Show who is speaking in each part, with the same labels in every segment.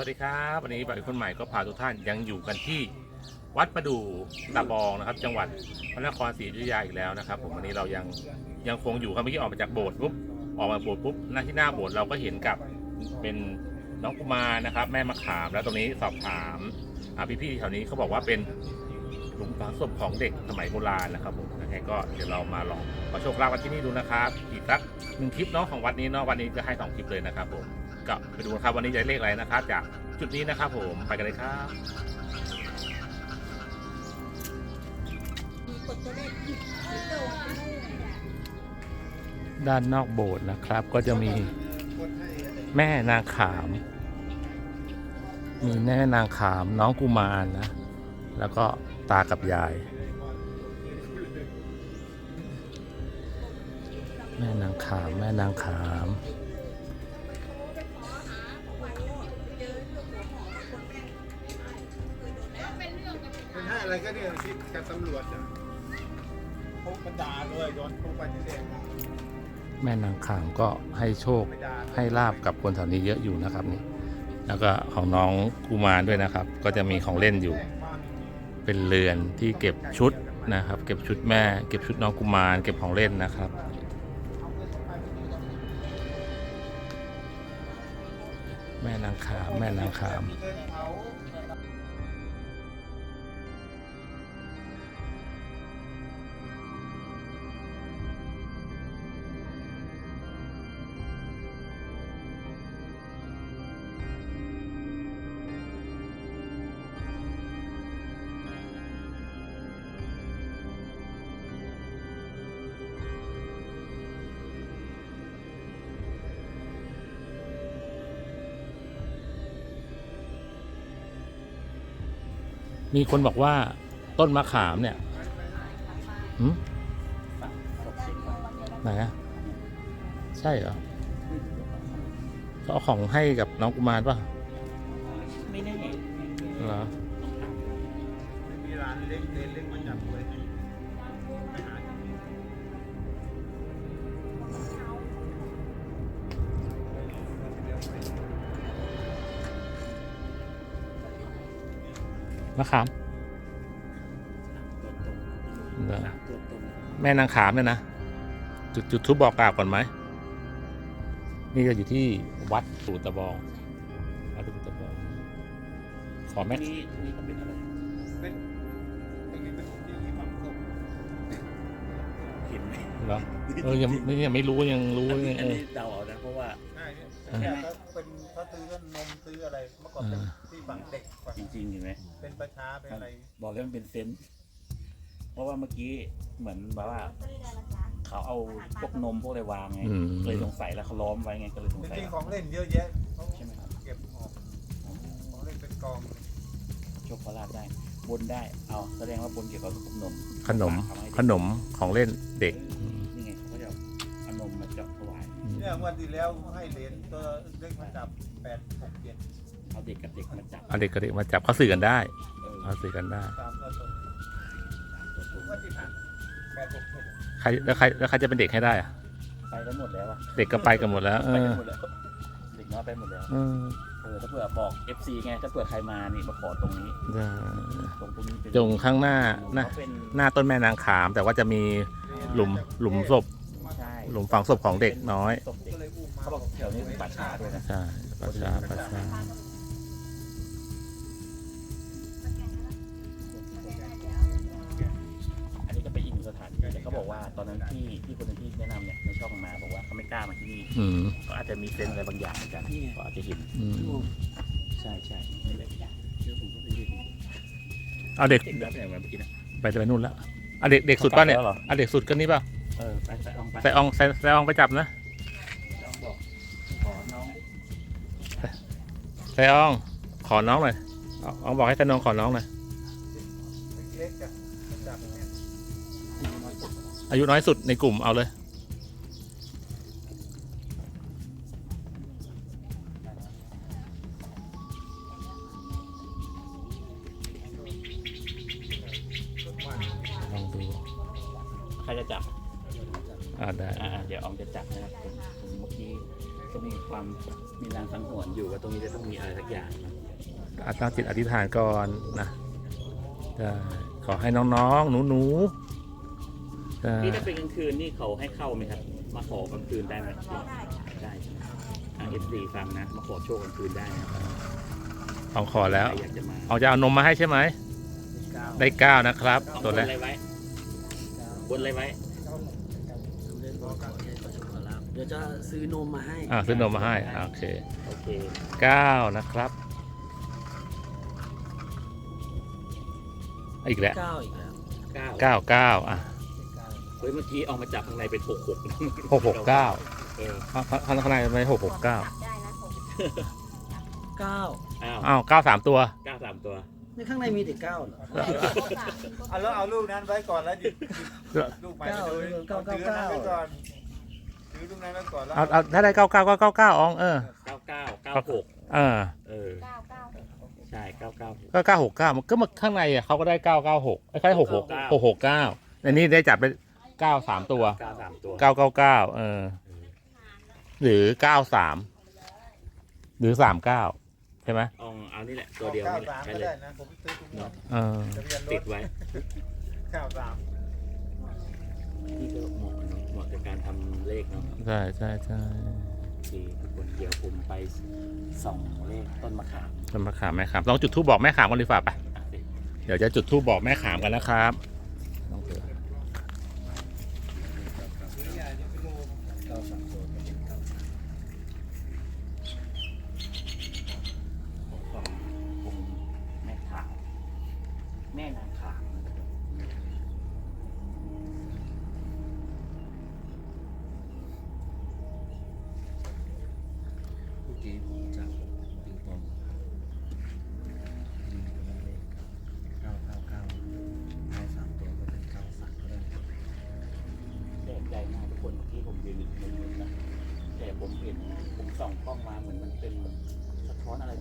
Speaker 1: วัสดีครับ วันนี้บ่ายคนใหม่ก็พาทุกท่านยังอยู่กันที่วัดประดู่ตะบองนะครับ จังหวัดพระนครศรีอยุธยาอีกแล้วนะครับ ผมวันนี้เรายังยังคงอยู่ครับเมื่อกี้ออกมาจากโบสถ์ปุ๊บออกมาโบสถ์ปุ๊บหน้าที่หน้าโบสถ์เราก็เห็นกับเป็นน้องกุมารนะครับ แม่มะขามแล้วตรงนี้สอบถามอาพี่ๆแถวนี้เขาบอกว่าเป็นหลุมฝังศพของเด็กสมัยโบราณนะครับผมยังไงก็เดี๋ยวเรามาลองขอโชคลาภกันที่นี่ดูนะครับอีกสักหนึ่งคลิปเนาะของวัดนี้เนาะวันนี้จะให้สองคลิปเลยนะครับผม ก็ไปดูครับวันนี้จะได้เลขอะไรนะครับ จากจุดนี้นะครับผมไปกันเลยครับ
Speaker 2: ด้า
Speaker 1: นนอกโบสถ์นะครับ ก็จะมีแม่นางขาม มีแม่นางขามน้องกุมารนะแล้วก็ตากับยาย แม่นางขาม แม่นางขาม
Speaker 3: อะไรก็เนี่ยคิดกับตำรวจนะพกกระดาษด้วยโดนพกไปที่เด็ก
Speaker 1: แม่นางขามก็ให้โชค
Speaker 3: ไม่ได้
Speaker 1: ให้ลาบกับคนแถวนี้เยอะอยู่นะครับนี่แล้วก็ของน้องกุมารด้วยนะครับ ก็จะมีของเล่นอยู่ เป็นเรือนที่เก็บชุดนะครับ เก็บชุดแม่ เก็บชุดน้องกุมาร เก็บของเล่นนะครับแม่นางขามแม่นางขาม มีคนบอกว่าต้นมะขามเนี่ยหืมไหนอะใช่เหรอเขาเอาของให้กับน้องกุมารป่ะ
Speaker 4: ไม่แน่
Speaker 1: เหรอ
Speaker 3: มีร้านเล็กเล็กเล็กมาจับเลยไปหา
Speaker 1: มะขาม
Speaker 4: ตัวตรง
Speaker 1: เหรอ
Speaker 4: ตัวตรง
Speaker 1: แม่นางขามเนี่ยนะ จุดจุดทุบบอกกล่าวก่อนไหม นี่ก็อยู่ที่วัดปู่ตะบองวัดปู่ตะบอง ขอแม่
Speaker 4: นี่นี่ก็เป็นอะไร
Speaker 3: เป็นเป็นเป็นที่ที่ฝังศพ
Speaker 4: เห็นไหม
Speaker 1: เหรอเออยังไม่ยังไม่รู้ยังรู้เออ
Speaker 4: เดาเอานะเพราะว่า
Speaker 3: ใช่ เนี่ยเนี่ยเขาเป็นเขาซื้อนมซื้ออะไรเมื่อก่อนเป็นที่ฝังเด็กฝัง
Speaker 4: จริงๆเห็นไหม
Speaker 3: เป็นประชาเป็นอะไร
Speaker 4: บอกแล้วมันเป็นเซนส์เพราะว่าเมื่อกี้เหมือนแบบว่า เขาเอาพวกนมพวกอะไรวางไง
Speaker 1: อืม
Speaker 4: เลยสงสัยแล้วเขาล้อมไว้ไงก็เลยสง
Speaker 3: จ
Speaker 4: สัย
Speaker 3: ริงๆข
Speaker 4: ว่า
Speaker 3: องเล่นเยอะแยะเขา
Speaker 4: ใช่ไหมครับ
Speaker 3: เก็บออกของเล่นเป็นกอง
Speaker 4: โชคลาภได้ บนได้ เอาแสดงว่าบนเกี่ยวกับพวกนม
Speaker 1: ขนม
Speaker 4: ทำให้เด็ก
Speaker 1: ขนมของเล่นเด็ก
Speaker 4: เนี่ย
Speaker 3: วันที่แล้วให้เหรียญตัวเล็กมาจับแปดหกเจ็ด
Speaker 4: เอาเด็กกับเด็กมาจับ
Speaker 1: เอาเด็กกับเด็กมาจับเขาสื่อกันได้
Speaker 4: เออ
Speaker 1: เขาสื่อกันได้
Speaker 3: ตามตัวตน
Speaker 4: ตัวตรง
Speaker 3: วันที่ผ่านแปดหกเจ็ด
Speaker 1: ใครแล้วใครแล้วใครจะเป็นเด็กให้ได้อะ
Speaker 4: ไปกันหมดแล้วอะ
Speaker 1: เด็กก็ไปกันหมดแล้วเอ
Speaker 4: ไปกั
Speaker 1: อน
Speaker 4: หมดแล้วเด็กน้อยไปหมดแล้ว
Speaker 1: เออ
Speaker 4: เออถ้าเผื่อบอก FC ไงถ้าเผื่อใครมานี่มาขอตรงนี้
Speaker 1: ได้
Speaker 4: ตรงตรงนี้เป็น
Speaker 1: จงข้างหน้าหน้า
Speaker 4: เขาเป็น
Speaker 1: หน้าต้นแม่นางขาม แต่ว่าจะมีหลุมหลุมศพ
Speaker 4: ใช่
Speaker 1: หลุมฝังศพของเด็กน้อย
Speaker 4: ศพเด็ก
Speaker 3: ก็เลยอุ้มมา
Speaker 4: เขาบอกแถวนี้เป็นป่าช้าด้วยนะ
Speaker 1: ใช่ประชาประชา
Speaker 4: อันนี้ก็เป็นอีกหนึ่งสถานที่แต่เขาบอกว่าตอนนั้นที่ที่คนหนึงที่แนะนำเนี่ยในช่องมาบอกว่าเขาไม่กล้ามาที่นี่
Speaker 1: อืม
Speaker 4: เขาอาจจะมีเซนส์อะไรบางอย่างเหมือนกันเขาอาจจะเห็น
Speaker 1: อืม
Speaker 4: ใช่ใช่นี่แหละเชื่อผมก็เป็นเด็ก
Speaker 1: เอาเด็ก
Speaker 4: เด็กแบบไหนมาเมื่อกี้นะ
Speaker 1: ไปไปนู่นแล้วเอาเด็กเด็กสุดป่ะเนี่ย
Speaker 4: เขากลับแล้วเหรอ
Speaker 1: เอาเด็กสุดก็นี่ป่ะ
Speaker 4: เออไปใส่อองไป
Speaker 1: ใส่อองใส่ใส่อองไปจับนะ
Speaker 4: น้องบอกขอน้อง
Speaker 1: ใส่อองขอน้องหน่อยเอาอองบอกให้ใส่น้องขอน้องหน่อย
Speaker 3: เล็กๆอะจับเนี่ย
Speaker 1: อายุน้อยสุดในกลุ่มเอาเลย
Speaker 4: กี้ก็มีความมีรางสังหรณ์อยู่ว่าตรงนี้จะต้องมีอะไรสักอย่างนะ
Speaker 1: อาตั้งจิตอธิษฐานก่อนนะได้ขอให้น้องๆ หนูๆได้
Speaker 4: นี่ถ้าเป็นกลางคืนนี่เขาให้เข้าไหมครับ มาขอกลางคืนได้ไหม
Speaker 2: ได้ค่ะ
Speaker 4: ได้ใช่ไหมอ่าเอฟซีฟังนะ มาขอโชคกลางคืนได้นะครับ
Speaker 1: เอาขอแล้ว
Speaker 4: ใครอยากจะมา
Speaker 1: เอาจะเอานมมาให้ใช่ไหม ได้เก้านะครับ ตัวแรก
Speaker 4: บนอะไรไว้บนอะไรไว้
Speaker 5: เดี๋ยวจะซื้อนมมาให้
Speaker 1: อ่าซื้อนมมาให้อ่าโอเค
Speaker 4: โอเค
Speaker 1: เก้านะครับ อีกแล้ว
Speaker 5: เก้าอีกแล้ว
Speaker 4: เก้า
Speaker 1: เก้าเก้าอะ
Speaker 4: เฮ้ยเมื่อกี้เอามาจับข้างในเป็นหกหก
Speaker 1: หกหกเก้า
Speaker 4: เออ
Speaker 1: ข้างข้างข้างในไม่หกหกเก้า
Speaker 2: จับได้นะผม
Speaker 5: เก้า
Speaker 4: อ้าว
Speaker 1: อ้าวเก้าสามตัว
Speaker 4: เก้าสามตัว
Speaker 5: ในข้างในมีแต่เก้าเหรอ
Speaker 3: เอาแล้วเอาลูกนั้นไว้ก่อนแล้วหยิบหยิบลูกใหม่มาดู
Speaker 5: เก้าเก้า
Speaker 3: ถืออันนั้น
Speaker 5: เก้า
Speaker 3: ไว้ก่อนถือลูกนั้นไว้ก่อนแล้ว
Speaker 1: เอาเอาถ้าได้เก้าเก้าก็เก้าเก้าอองเออ
Speaker 4: เก้าเก้าเก้าหก
Speaker 1: เออ
Speaker 4: เออ
Speaker 2: เก้าเก้าหก
Speaker 4: ใช่เก้าเก้า
Speaker 1: ก็เก้าหกเก้ามันก็มาข้างในอะเขาก็ได้เก้าเก้าหกไอ้ใครหกหกหกหกเก้าอันนี้ได้จับไปเก้าสามตัว
Speaker 4: เก้าสามตัว
Speaker 1: เก้าเก้าเก้าเออ หรือเก้าสามหรือสามเก้าใช่ไหม
Speaker 4: เอาเอานี่แหละ ตัวเดียว
Speaker 3: เก้า
Speaker 4: นี่แหละ
Speaker 3: สาม
Speaker 4: ใช่
Speaker 3: ก็
Speaker 4: เลย
Speaker 3: ได้นะ ผมซื้อทุกงวด
Speaker 1: เออ
Speaker 3: ทะเบียนร
Speaker 4: ติ
Speaker 3: ถ
Speaker 4: ดไว้
Speaker 3: เก้าสาม
Speaker 4: นี่ก็เหมาะ เนอะเหมาะกับการทำเลขเนาะ
Speaker 1: ใช่ใช่ใช่
Speaker 4: ดีทุกคนเดี๋ยวผมไปส่องเลขต้นมะขาม
Speaker 1: ต้นมะขามแม่ขามลองจุดทูบบอกแม่ขามกันดีกว่าไป
Speaker 4: อะสิ
Speaker 1: เดี๋ยวจะจุดทูบบอกแม่ขามกันนะครับ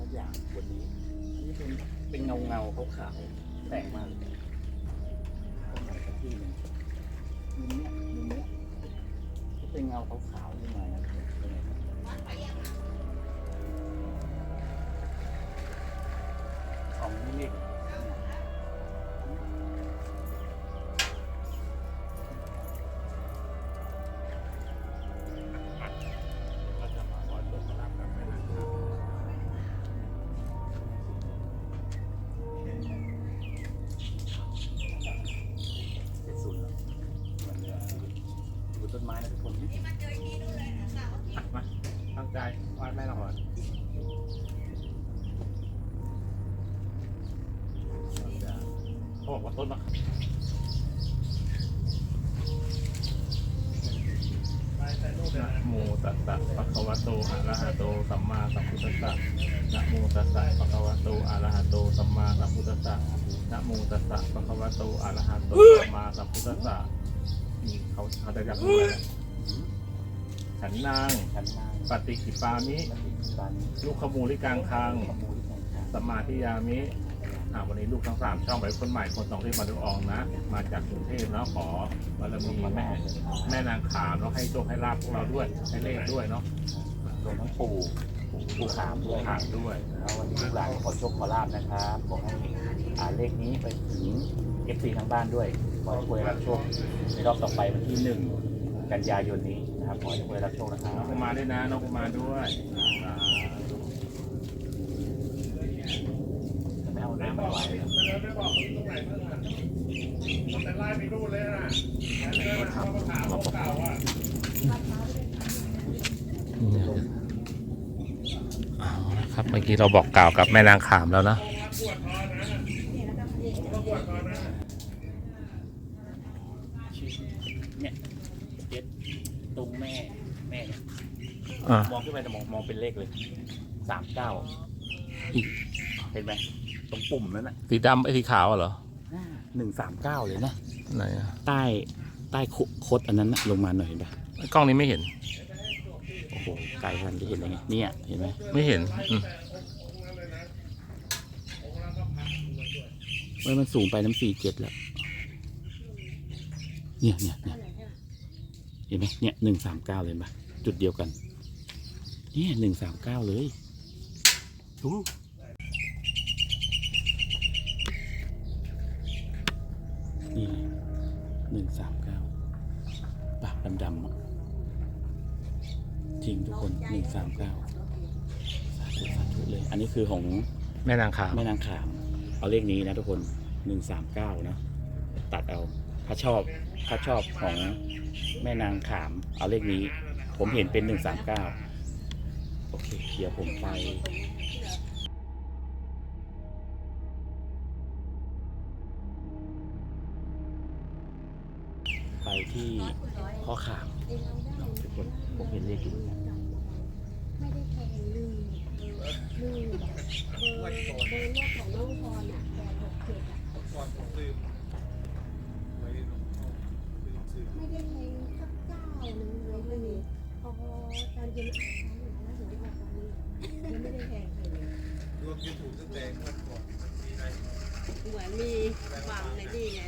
Speaker 5: ก
Speaker 4: อย่างบนนี้นี่เป็นเป็นเงาเงาขาวๆแปลกมากเลยตรงไหนสักที่หนึ่งมุมเนี้ยมุมเนี้ยก็เป็นเงาขาวๆขึ้นมา ตั้
Speaker 1: วาดแม่ละหอนเขาบอกว่าต้นมะนะโมตัสสะภะคะวะโตอะระหะโตสัมมาสัมพุทธัสสะนะโมตัสสะภะคะวะโตอะระหะโตสัมมาสัมพุทธัสสะนะโมตัสสะภะคะวะโตอะระหะโตสัมมาสัมพุทธัสสะนี่เขาเขาจะจับมือ ฉันนาง
Speaker 4: ชั้นล่าง
Speaker 1: ปฏิกิปามิ
Speaker 4: ปฏิบัติ
Speaker 1: ลูกขมูลิกังคัง
Speaker 4: ขโมยของทาง
Speaker 1: สมมาธิยามิอ่าวันนี้ลูกทั้งสามช่องไปคนใหม่คนสองที่มาดูอองนะ มาจากกรุงเทพแล้วขอบารมีแม่ แม่นางขามแล้วให้โชคให้ลาบพวกเราด้วย ให้เลขด้วยเนาะ
Speaker 4: รวมทั้งปู่ปู่ขามด้วย
Speaker 1: ขามด้วย
Speaker 4: แล้ววันนี้ลูกหลานขอโชคขอลาบนะครับขอให้อ่าเลขนี้ไปถึงเอฟซีทางบ้านด้วยขอให้ทุกคนได้รับโชคในรอบต่อไปวันที่หนึ่งกันยายนนี้ นะครับขอให้ทุกคนรับโชคนะครับ
Speaker 1: น้องกุมารด้วยนะน้องกุมารด้วยอ่เอา
Speaker 4: จะไม่เอาน้ำมาไว้นะ
Speaker 1: เอาละครับเมื่อกี้เราบอกกล่าวกับแม่นางขามแล้วนะ
Speaker 4: เนี่ยเจ็ด ตรงแม่แม่เนี่ย
Speaker 1: อ่า
Speaker 4: มองขึ้นไปจะมองมองเป็นเลขเลยสามเก้าเห็นไหมตรงปุ่มนั้นน่ะ
Speaker 1: สีดำไอ้สีขาวอะเหรอ
Speaker 4: หนึ่งสามเก้าเลยนะ
Speaker 1: ไหนอะ
Speaker 4: ใต้ใต้โคดอันนั้นน่ะลงมาหน่อยเห็นปะ
Speaker 1: กล้องนี้ไม่เห็น
Speaker 4: โอ้โหไกลขนาดนี้จะเห็นได้ไงเนี่ยเห็นไหม
Speaker 1: ไม่เห็นอืม
Speaker 4: ว่ามันสูงไปน้ำสี่เจ็ดแล้วเนี่ยเนี่ยเนี่ย เห็นไหมเนี่ยหนึ่งสามเก้าเลยเห็นปะจุดเดียวกัน เนี่ยหนึ่งสามเก้าเลยดูนี่หนึ่งสามเก้าปากดำๆอะจริงทุกคนหนึ่งสามเก้าสาธุสาธุเลย อันนี้คือของ
Speaker 1: แม่นางขาว
Speaker 4: แม่นางขาม เอาเลขนี้นะทุกคนหนึ่งสามเก้านะ ตัดเอา ถ้าชอบถ้าชอบของแม่นางขาม เอาเลขนี้ ผมเห็นเป็นหนึ่งสามเก้าโอเค เดี๋ยวผมไปไปที่พ่อขามเนาะทุกคนผมเห็นเลขอยู่นะ
Speaker 2: ไม่ได้แทงลืมลืมเบอร์เบอร์รถของน้องพรอะแปดหกเจ็ดอะ
Speaker 3: ก่อนผมลืมไว้ลืมซื้อ
Speaker 2: ไม่ได้แทงสักเจ้าหนึ่งเลยเลยพอตอนเย็นอ่านแล้วถึงได้บอกตอนนี้ยังไม่ได้แทงใครเลย
Speaker 3: รวมจะถูกตั้งแต่งวดก่อนมีอะไร
Speaker 2: เหมือนมีฝังในนี่ไง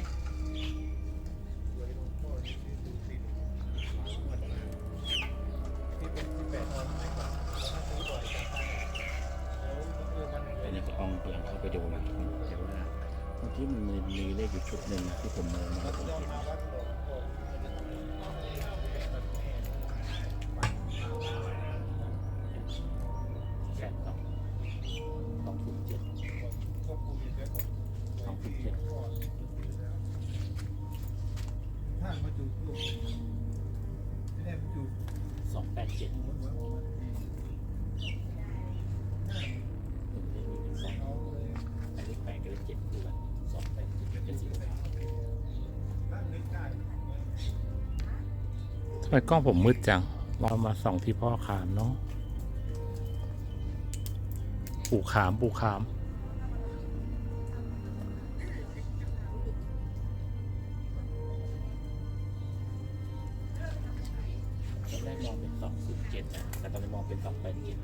Speaker 3: หวยหลวงพ่อที่ชื่อดูสิบหลายงวดมาที่เป็นที่แปดตอนไม่ก่อนแล้วก็ซื้อบ่อยจัดไปแล้วก็คือมัน
Speaker 4: อันนี้ก็อองกำลังเข้า ไปดูนะทุกคนแต่ว่าเมื่อกี้มันมีมีเลขอยู่ชุดหนึ่งที่ผมมองมาผมเห็นแสนสองสองศูนย์
Speaker 3: ไม
Speaker 4: กล้อง
Speaker 1: ผมมืดจัง เรามาส่องที่พ่อขามเนาะปู่ขามปู่ขาม
Speaker 4: ตอนแรกมองเป็นสองศูนย์เจ็ดนะแต่ตอนนี้มองเป็นสองแปดเจ็ด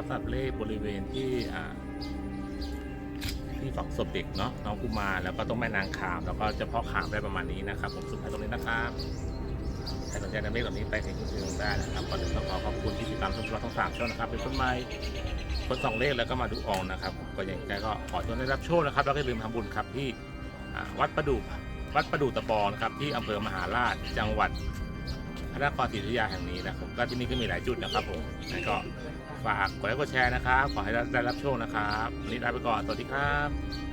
Speaker 4: รับ
Speaker 1: สำหรับเลขบริเวณที่ที่ฝังศพเด็กเนาะน้องกุมารแล้วก็ต้องแม่นางขาม แล้วก็เฉพาะขามได้ประมาณนี้นะครับ ผมสุดท้ายตรงนี้นะครับใครสนใจนำเลขเหล่านี้ไปเสี่ยงดวงได้นะครับก่อนอื่นต้องขอขอบคุณที่ติดตามชมเราทั้งสามช่องนะครับเป็นต้นไม้คนสองเลขแล้วก็มาดูอองนะครับก็อย่างไรก็ขอชวนได้รับโชคนะครับ แล้วก็ลืมทำบุญครับที่วัดประดู่วัดประดู่ตะบอนะครับที่อำเภอมหาราชจังหวัดพระนครศรีอยุธยาแห่งนี้นะครับก็ที่นี่ก็มีหลายจุดนะครับผมงั้นก็ ฝากกดไลค์กดแชร์นะครับ ขอให้ได้รับโชคนะครับ วันนี้ลาไปก่อน สวัสดีครับ